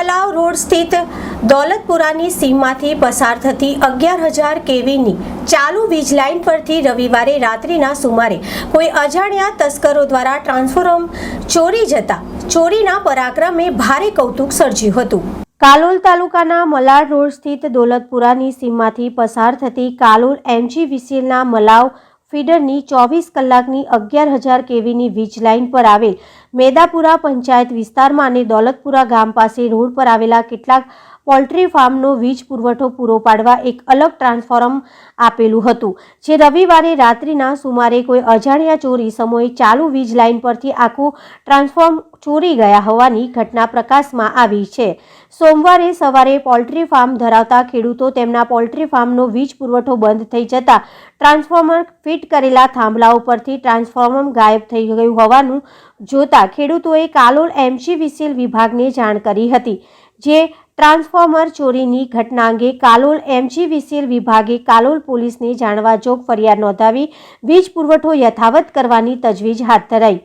Malav road સ્થિત દોલતપુરાની સીમમાંથી પસાર થતી અગિયાર હજાર કેવીની ચાલુ વીજ લાઇન પરથી રવિવારે રાત્રિના સુમારે કોઈ અજાણ્યા તસ્કરો દ્વારા ટ્રાન્સફોર્મ ચોરી જતા ચોરીના પરાક્રમે ભારે કૌતુક સર્જ્યું હતું. કાલોલ તાલુકાના મલાડ રોડ સ્થિત દોલતપુરાની સીમમાંથી પસાર થતી કાલોલ એમજી વિસીલના મલાવ ફીડરની ચોવીસ કલાકની અગિયાર હજાર કેવીની વીજ લાઇન પર આવેલ મેદાપુરા પંચાયત વિસ્તારમાં અને દોલતપુરા ગામ પાસે રોડ પર આવેલા કેટલાક પોલ્ટ્રી ફાર્મનો વીજ પુરવઠો પૂરો પાડવા એક અલગ ટ્રાન્સફોર્મ આપેલું હતું. જે રવિવારે રાત્રિના સુમારે કોઈ અજાણ્યા ચોરી સમયે ચાલુ વીજ લાઇન પરથી આખું ટ્રાન્સફોર્મ ચોરી ગયા હોવાની ઘટના પ્રકાશમાં આવી છે. સોમવારે સવારે પોલ્ટ્રી ફાર્મ ધરાવતા ખેડૂતો તેમના પોલ્ટ્રી ફાર્મનો વીજ પુરવઠો બંધ થઈ જતા ટ્રાન્સફોર્મર ફિટ કરેલા થાંભલા ઉપરથી ટ્રાન્સફોર્મર ગાયબ થઈ ગયું હોવાનું જોતા ખેડૂતોએ કાલોલ એમસી વિસીલ વિભાગને જાણ કરી હતી, જે ટ્રાન્સફોર્મર ચોરીની ઘટના અંગે કાલોલ એમસી વિસીલ વિભાગે કાલોલ પોલીસને જાણવા જોગ ફરિયાદ નોંધાવી વીજ પુરવઠો યથાવત કરવાની તજવીજ હાથ ધરાઈ.